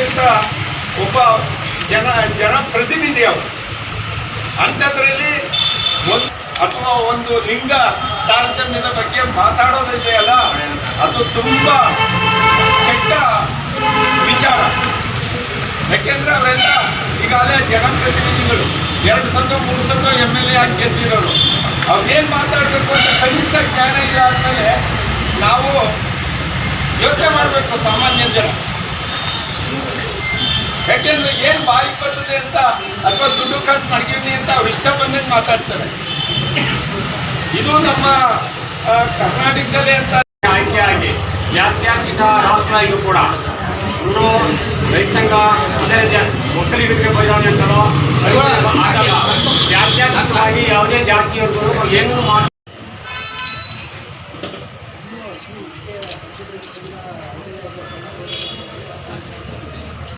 ಅಂತ ಒಬ್ಬ ಜನ, ಜನಪ್ರತಿನಿಧಿ ಅವರು. ಅಂಥದ್ರಲ್ಲಿ ಒಂದು ಅಥವಾ ಒಂದು ಲಿಂಗ ತಾರತಮ್ಯದ ಬಗ್ಗೆ ಮಾತಾಡೋದಿದೆಯಲ್ಲ ಅದು ತುಂಬ ಕೆಟ್ಟ ವಿಚಾರ. ಯಾಕೆಂದ್ರೆ ಅವರೆಲ್ಲ ಈಗಾಗಲೇ ಜನಪ್ರತಿನಿಧಿಗಳು, ಎರಡು ಸಲ ಮೂರು ಸಲ ಎಂ ಎಲ್ ಎ ಆಗಿ ಗೆದ್ದಿರೋರು. ಅವ್ರೇನು ಮಾತಾಡಬೇಕು ಅಂತ ಕನಿಷ್ಠ ಜ್ಞಾನ ಇದಾದ್ಮೇಲೆ ನಾವು ಯೋಚನೆ ಮಾಡಬೇಕು ಸಾಮಾನ್ಯ ಜನ. ಯಾಕೆಂದ್ರೆ ಏನ್ ಬಾಯಿ ಬರ್ತದೆ ಅಂತ ಅಥವಾ ದುಡ್ಡು ಖರ್ಚು ಮಾಡ್ತೀವಿ ಅಂತ ಅವ್ರು ಇಷ್ಟ ಬಂದಂಗೆ ಮಾತಾಡ್ತಾರೆ. ಇದು ನಮ್ಮ ಕರ್ನಾಟಕದಲ್ಲೇ ಅಂತ ಆಯ್ಕೆ ಆಗಿ ಯಾತ್ಯಾಚಿತ ರಾಷ್ಟ್ರ ಇದು ಕೂಡ. ಇವರು ರೈತ ಸಂಘ ಅದೇ ರೀತಿ ಒಕ್ಕಲಿಗರಿಗೆ ಬೈದಾನೆ ಅಂತಲೋ ಯಾತ್ಯಾಚಿತವಾಗಿ ಯಾವುದೇ ಜಾತಿಯವ್ರಿಗೂ ಏನೂ ಮಾಡಿ